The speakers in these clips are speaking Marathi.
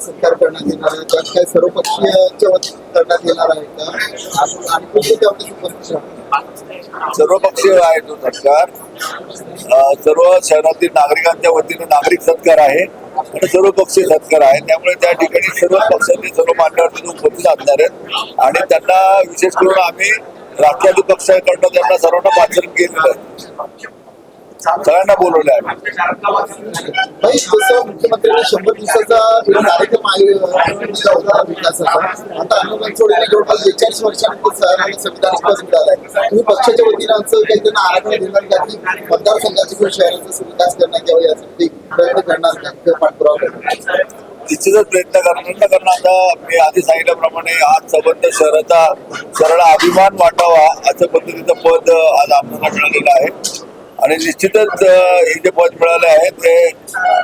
सत्कार करण्यात येणार आहे त्यात काय सर्वपक्षीयच्या वतीने करण्यात येणार आहे का? आणि- आणि कुठे त्यामध्ये उपस्थित राहणार सर्वपक्षीय आहे तो सत्कार सर्व शहरातील नागरिकांच्या वतीने नागरिक सत्कार आहे आणि सर्वपक्षीय सत्कार आहे. त्यामुळे त्या ठिकाणी सर्व पक्षांचे सर्व मान्यवर तिथे उपस्थित असणार आहेत आणि त्यांना विशेष करून आम्ही राष्ट्रवादी पक्षाकडनं त्यांना सर्वांना पाचारण केलेलं आहे. सगळ्यांना बोलवलं आहे जसं मुख्यमंत्र्यांनी शंभर दिवसाचा कार्यक्रम आयोजिला होता विकासाचा आता जवळपास बेचाळीस वर्षानंतर शहराला तुम्ही पक्षाच्या वतीनं आमचं काही त्यांना आराखडा देणार का की मतदारसंघाचा किंवा शहराचा विकास करण्यात यावा यासाठी प्रयत्न करणार का? किंवा पाठपुरावा करणार? निश्चितच प्रयत्न करणार ना कारण आता मी आधी सांगितल्याप्रमाणे आज संबंध शहराचा सरळ अभिमान वाटावा असं पद्धतीचं पद आज आम्हाला मिळालेलं आहे. आणि निश्चितच हे जे पद मिळाले आहे ते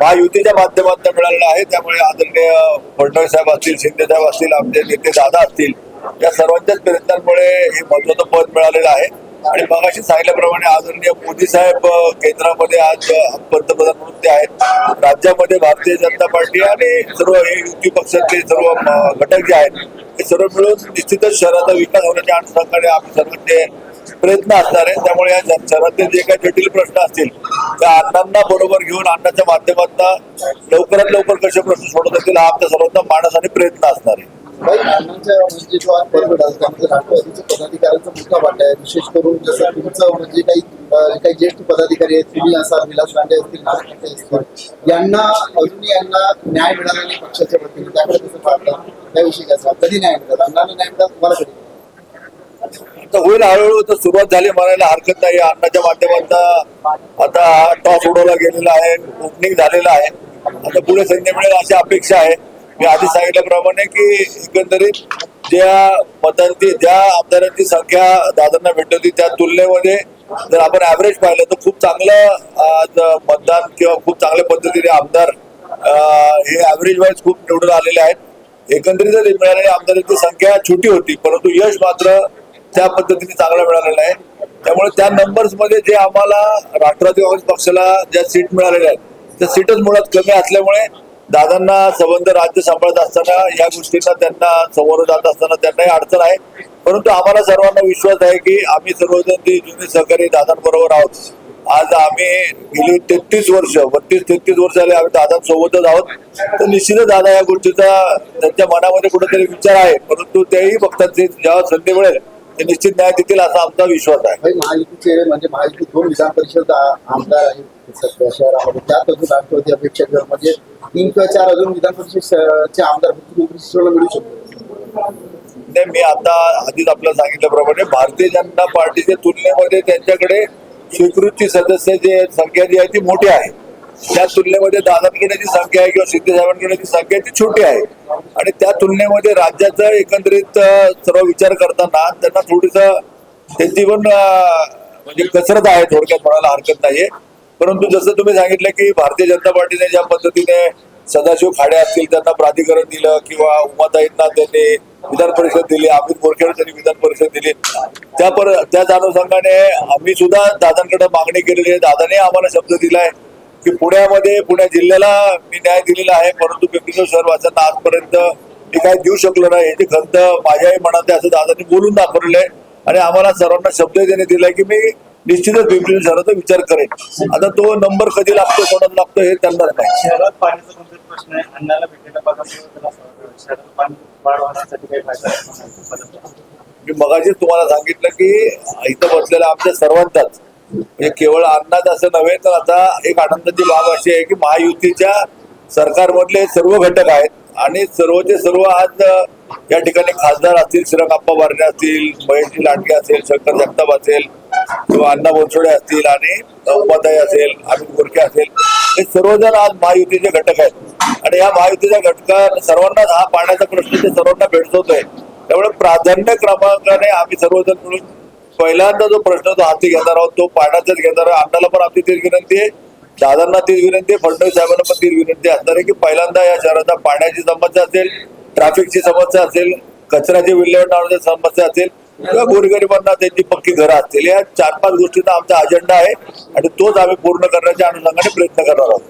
महायुतीच्या माध्यमातून मिळालेलं आहे. त्यामुळे आदरणीय फडणवीस साहेब असतील शिंदे साहेब असतील आमचे नेते दादा असतील या सर्वांच्याच प्रयत्नांमुळे हे महत्वाचं पद मिळालेलं आहे. आणि मगाशी सांगितल्याप्रमाणे आदरणीय मोदी साहेब केंद्रामध्ये आज पंतप्रधान म्हणून ते आहेत. राज्यामध्ये भारतीय जनता पार्टी आणि सर्व हे युती पक्षातले सर्व घटक जे आहेत हे सर्व मिळून निश्चितच शहराचा विकास होण्याच्या अनुषंगाने आम्ही सर्वांचे प्रयत्न असणार आहे. त्यामुळे या जन- जे काही जटिल प्रश्न असतील त्या अण्णांना बरोबर घेऊन अण्णाच्या माध्यमातून लवकरात लवकर कसे प्रश्न सोडवता असतील हा आमच्या सर्वांचा मानस आणि प्रयत्न असणार आहे. म्हणजे पदाधिकाऱ्यांचा मोठा वाटा आहे. विशेष करून जसं तुमचं म्हणजे काही काही ज्येष्ठ पदाधिकारी आहेत तुम्ही असाल विलास रांडे असतील नारायण असतील यांना अजूनही यांना न्याय मिळाला नाही पक्षाच्या वतीने. त्याकडे कसं पाहतात त्याविषयी कसं कधी न्याय मिळाला? अण्णांना न्याय मिळाला तुम्हाला कधी? तर होईल हळूहळू तर सुरुवात झाली म्हणायला हरकत नाही. अण्णाच्या माध्यमातून आता टॉस उडवला गेलेला आहे ओपनिंग झालेला आहे. आता पुढे संधी मिळेल अशी अपेक्षा आहे. मी आधी सांगितल्याप्रमाणे की एकंदरीत ज्या मतांची ज्या आमदारांची संख्या दादांना भेटवली होती त्या तुलनेमध्ये जर आपण ऍव्हरेज पाहिलं तर खूप चांगलं मतदान किंवा खूप चांगल्या पद्धतीने आमदार हे ऍव्हरेज वाईज खूप निवडून आलेले आहेत. एकंदरीत मिळालेल्या आमदारांची संख्या छोटी होती परंतु यश मात्र त्या पद्धतीने चांगला मिळालेला आहे. त्यामुळे त्या नंबर्समध्ये जे आम्हाला राष्ट्रवादी काँग्रेस पक्षाला ज्या सीट मिळालेल्या आहेत त्या सीटच मुळात कमी असल्यामुळे दादांना संबंध राज्य सांभाळत असताना या गोष्टींना त्यांना समोर जात असताना त्यांनाही अडचण आहे. परंतु आम्हाला सर्वांना विश्वास आहे की आम्ही सर्वजण ते जुने सहकारी दादांबरोबर आहोत. आज आम्ही गेली तेहतीस वर्ष बत्तीस तेहतीस वर्ष झाले आम्ही दादांसोबतच आहोत. तर निश्चितच दादा या गोष्टीचा त्यांच्या मनामध्ये कुठेतरी विचार आहे. परंतु तेही बघतात जेव्हा संधी मिळेल ते निश्चित न्याय देतील असा आमचा विश्वास आहे. महायुतीचे म्हणजे महायुती दोन विधान परिषद आमदार आहेत सध्या शहरामध्ये. त्यात अजून राष्ट्रवादी अपेक्षा म्हणजे तीन किंवा चार अजून विधान परिषदचे आमदार काँग्रेसला मिळू शकतो नाही. मी आता आधीच आपल्याला सांगितल्याप्रमाणे भारतीय जनता पार्टीच्या तुलनेमध्ये त्यांच्याकडे स्वीकृतची सदस्य जे संख्या जी आहे ती मोठी आहे. त्या तुलनेमध्ये दादांकडे संख्या आहे किंवा सिद्धी साहेबांकडे जी संख्या ती छोटी आहे. आणि त्या तुलनेमध्ये राज्याचा एकंदरीत सर्व विचार करताना त्यांना थोडीस त्यांची पण म्हणजे कसरत आहे थोडक्यात म्हणायला हरकत नाहीये. परंतु जसं तुम्ही सांगितलं की भारतीय जनता पार्टीने ज्या पद्धतीने सदाशिव खाडे असतील त्यांना प्राधिकरण दिलं किंवा उमाताईंना त्यांनी विधान परिषद दिली अमित बोरखेड त्यांनी विधान परिषद दिली त्या पर त्याच अनुषंगाने आम्ही सुद्धा दादांकडे मागणी केलेली आहे. दादाने आम्हाला शब्द दिलाय की पुण्यामध्ये पुण्या जिल्ह्याला मी न्याय दिलेला आहे परंतु पिंपरी शहरवासियांना आजपर्यंत मी काय देऊ शकलो नाही. याची खंत माझ्याही मनात आहे असं दादांनी बोलून दाखवलेलं आहे. आणि आम्हाला सर्वांना शब्द त्याने दिलाय की मी निश्चितच पिंपरी शहराचा विचार करेन. आता तो नंबर कधी लागतो कोणाला लागतो हे त्यांनाच नाही शहरात पाण्याचा प्रश्न आहे अन्नाला पाणी? मी मगाशीच तुम्हाला सांगितलं की इथं बसलेल्या आमच्या सर्वांचाच म्हणजे केवळ अन्नात असं नव्हे तर आता एक आनंदाची बाब अशी आहे की महायुतीच्या सरकारमधले सर्व घटक आहेत आणि सर्वचे सर्व आज या ठिकाणी खासदार असतील श्रीरंगाप्पा बारणे असतील महेशजी लांडगे असेल शंकर जगताप असेल किंवा अण्णा बोनसोडे असतील आणि उपाध्याय असेल अमित गोरखे असेल हे सर्वजण आज महायुतीचे घटक आहेत. आणि या महायुतीच्या घटका सर्वांनाच हा पाण्याचा प्रश्न ते सर्वांना भेटतोय त्यामुळे प्राधान्य क्रमांकाने आम्ही सर्वजण मिळून पहिल्यांदा जो प्रश्न तो हाती घेणार आहोत तो पाण्याचाच घेणार आहे. अण्णाला पण आपली तीच विनंती आहे. दादांना तीच विनंती आहे. फडणवीस साहेबांना पण तीच विनंती असणार आहे की पहिल्यांदा या शहराचा पाण्याची समस्या असेल ट्रॅफिकची समस्या असेल कचऱ्याची विल्हेवाट लावण्याची समस्या असेल किंवा गोरगरिबांना त्यांची पक्की घरं असतील. या चार पाच गोष्टीचा आमचा अजेंडा आहे आणि तोच आम्ही पूर्ण करण्याच्या अनुषंगाने प्रयत्न करणार आहोत.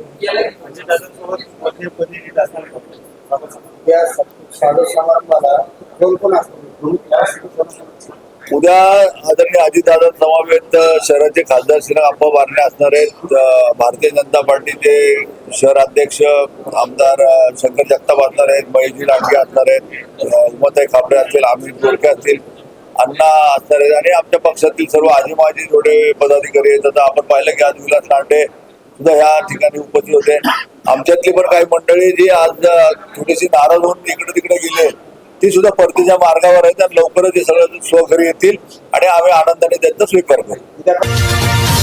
उद्या आदरणीय अजितदादा समवेत शहराचे खासदार श्री अप्पा बारणे असणार आहेत. भारतीय जनता पार्टीचे शहराध्यक्ष आमदार शंकर जगताप असणार आहेत. महेशजी लांडगे असणार आहेत. अ, खापरे असतील अमित गोरखे असतील अण्णा असणार आहेत. आणि आमच्या पक्षातील सर्व आजी माजी थोडे पदाधिकारी आहेत. आता आपण पाहिलं की आज विलास लांडे सुद्धा ह्या ठिकाणी उपस्थित होते. आमच्यातली पण काही मंडळी जी आज थोडीशी नाराज होऊन इकडे तिकडे गेले ती सुद्धा परतीच्या मार्गावर आहेत आणि लवकरच हे सगळं स्वघरी येतील आणि आम्ही आनंदाने त्यांचा स्वीकार करू